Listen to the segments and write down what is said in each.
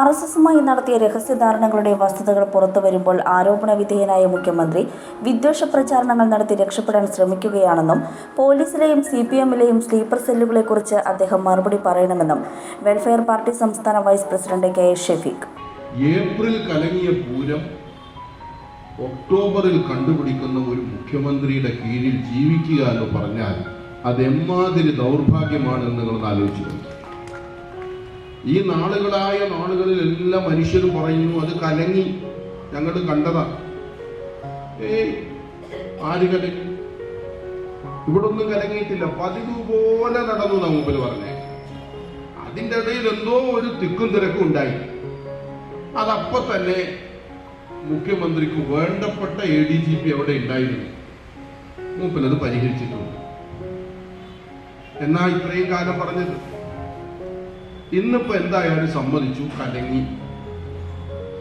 R S എസുമായി നടത്തിയ രഹസ്യധാരണകളുടെ വസ്തുതകൾ പുറത്തു വരുമ്പോൾ ആരോപണ വിധേയനായ മുഖ്യമന്ത്രി വിദ്വേഷ പ്രചാരണങ്ങൾ നടത്തി രക്ഷപ്പെടാൻ ശ്രമിക്കുകയാണെന്നും പോലീസിലെയും സി പി എമ്മിലെയും സ്ലീപ്പർ സെല്ലുകളെക്കുറിച്ച് അദ്ദേഹം മറുപടി പറയണമെന്നും വെൽഫെയർ പാർട്ടി സംസ്ഥാന vice president K S Shafeeq April കലങ്ങിയ പൂരം ഒക്ടോബറിൽ കണ്ടുപിടിക്കുന്ന ഒരു മുഖ്യമന്ത്രിയുടെ കീഴിൽ ജീവിക്കുക എന്ന് പറഞ്ഞാൽ അത് എമ്മാതിരി ദൗർഭാഗ്യമാണെന്ന് നിങ്ങൾ ആലോചിച്ചു. ഈ നാളുകളായ നാളുകളിൽ എല്ലാ മനുഷ്യരും പറയുന്നു അത് കലങ്ങി ഞങ്ങൾ കണ്ടതാ. ഏ ആര് കലങ്ങി? ഇവിടെ ഒന്നും കലങ്ങിയിട്ടില്ല. പതിവ് പോലെ നടന്നു നാ മുമ്പിൽ പറഞ്ഞേ. അതിന്റെ ഇടയിൽ എന്തോ ഒരു തിക്കും തിരക്കും ഉണ്ടായി. അതപ്പോ തന്നെ മുഖ്യമന്ത്രിക്ക് വേണ്ടപ്പെട്ട എ ഡി ജി പി അവിടെ ഉണ്ടായിരുന്നു. മൂപ്പൻ അത് പരിഹരിച്ചിട്ടുണ്ട്. എന്നാ ഇത്രയും കാലം പറഞ്ഞത്? ഇന്നിപ്പോ എന്തായാലും സമ്മതിച്ചു. കലങ്ങി.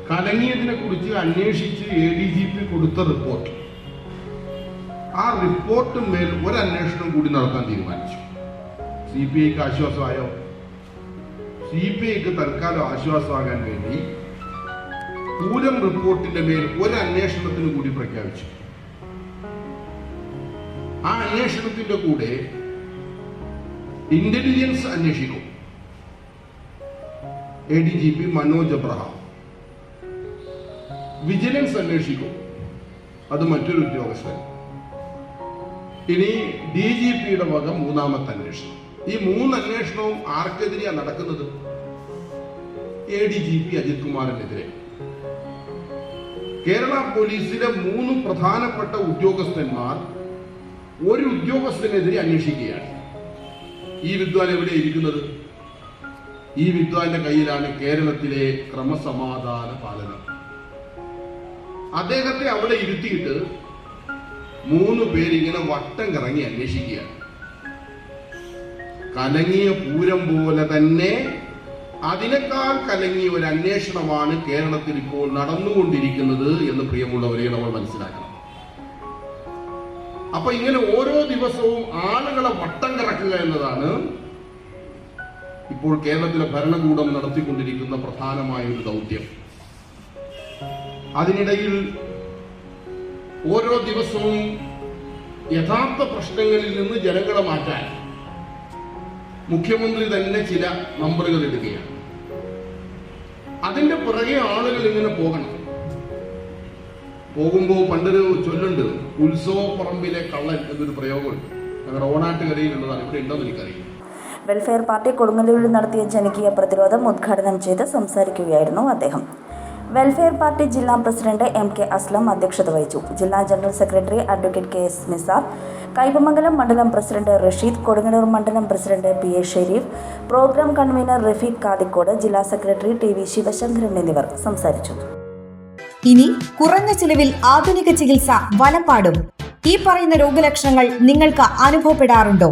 കലങ്ങിയതിനെ കുറിച്ച് അന്വേഷിച്ച് എ ഡി ജി പി കൊടുത്ത റിപ്പോർട്ട് ആ റിപ്പോർട്ടിന്മേൽ ഒരു അന്വേഷണം കൂടി നടത്താൻ തീരുമാനിച്ചു. സി പി ഐക്ക് ആശ്വാസമായോ? സി പി ഐക്ക് തൽക്കാലം ആശ്വാസമാകാൻ വേണ്ടി പൂരം റിപ്പോർട്ടിന്റെ മേൽ ഒരു അന്വേഷണത്തിന് കൂടി പ്രഖ്യാപിച്ചു. ആ അന്വേഷണത്തിന്റെ കൂടെ ഇന്റലിജൻസ് അന്വേഷിക്കും. A D G P Manoj Abraham. Vigilance അന്വേഷിക്കും. അത് മറ്റൊരു ഉദ്യോഗസ്ഥൻ. ഇനി ഡി ജി പിയുടെ വക മൂന്നാമത്തെ അന്വേഷണം. ഈ മൂന്ന് അന്വേഷണവും ആർക്കെതിരെയാണ് നടക്കുന്നത്? A D G P Ajith കുമാറിനെതിരെ. Kerala പോലീസിലെ മൂന്ന് പ്രധാനപ്പെട്ട ഉദ്യോഗസ്ഥന്മാർ ഒരു ഉദ്യോഗസ്ഥനെതിരെ അന്വേഷിക്കുകയാണ്. ഈ വിദ്വാൻ എവിടെ ഇരിക്കുന്നത്? ഈ വിദ്വാന്റെ കയ്യിലാണ് കേരളത്തിലെ ക്രമസമാധാന പാലനം. അദ്ദേഹത്തെ അവിടെ ഇരുത്തിയിട്ട് മൂന്ന് പേരിങ്ങനെ വട്ടം കറങ്ങി അന്വേഷിക്കുക. കലങ്ങിയ പൂരം പോലെ തന്നെ അതിനേക്കാൾ കലങ്ങിയ ഒരു അന്വേഷണമാണ് കേരളത്തിൽ ഇപ്പോൾ നടന്നുകൊണ്ടിരിക്കുന്നത് എന്ന് പ്രിയമുള്ളവരെ നമ്മൾ മനസ്സിലാക്കണം. അപ്പൊ ഇങ്ങനെ ഓരോ ദിവസവും ആളുകളെ വട്ടം കറക്കുക എന്നതാണ് ഇപ്പോൾ കേരളത്തിലെ ഭരണകൂടം നടത്തിക്കൊണ്ടിരിക്കുന്ന പ്രധാനമായ ഒരു ദൗത്യം. അതിനിടയിൽ ഓരോ ദിവസവും യഥാർത്ഥ പ്രശ്നങ്ങളിൽ നിന്ന് ജനങ്ങളെ മാറ്റാൻ മുഖ്യമന്ത്രി തന്നെ ചില നമ്പറുകൾ എടുക്കുകയാണ് അതിന്റെ പുറകെ ആളുകൾ ഇങ്ങനെ പോകണം. പോകുമ്പോൾ പണ്ടൊരു ചൊല്ലുണ്ട് ഉത്സവപ്പറമ്പിലെ കള്ളൻ എന്നൊരു പ്രയോഗമുണ്ട്. ഞങ്ങളുടെ ഓണാട്ടുകരയിലുള്ളതാണ്. ഇവിടെ ഉണ്ടെന്ന് എനിക്കറിയില്ല. വെൽഫെയർ പാർട്ടി കൊടുങ്ങല്ലൂരിൽ നടത്തിയ ജനകീയ പ്രതിരോധം ഉദ്ഘാടനം ചെയ്ത് സംസാരിക്കുകയായിരുന്നു അദ്ദേഹം. വെൽഫെയർ പാർട്ടി ജില്ലാ പ്രസിഡന്റ് എം കെ അസ്ലം അധ്യക്ഷത വഹിച്ചു. ജില്ലാ general secretary advocate K S Nisar Kaipamangalam മണ്ഡലം പ്രസിഡന്റ് റഷീദ് കൊടുങ്ങല്ലൂർ മണ്ഡലം president P A Sherif programme convenor Rafeeq Kathikode ജില്ലാ സെക്രട്ടറി ടി വി ശിവശങ്കരൻ എന്നിവർ സംസാരിച്ചു. ഇനി കുറഞ്ഞ ചിലവിൽ ആധുനിക ചികിത്സ വലപ്പാടും. ഈ പറയുന്ന രോഗലക്ഷണങ്ങൾ നിങ്ങൾക്ക് അനുഭവപ്പെടാറുണ്ടോ?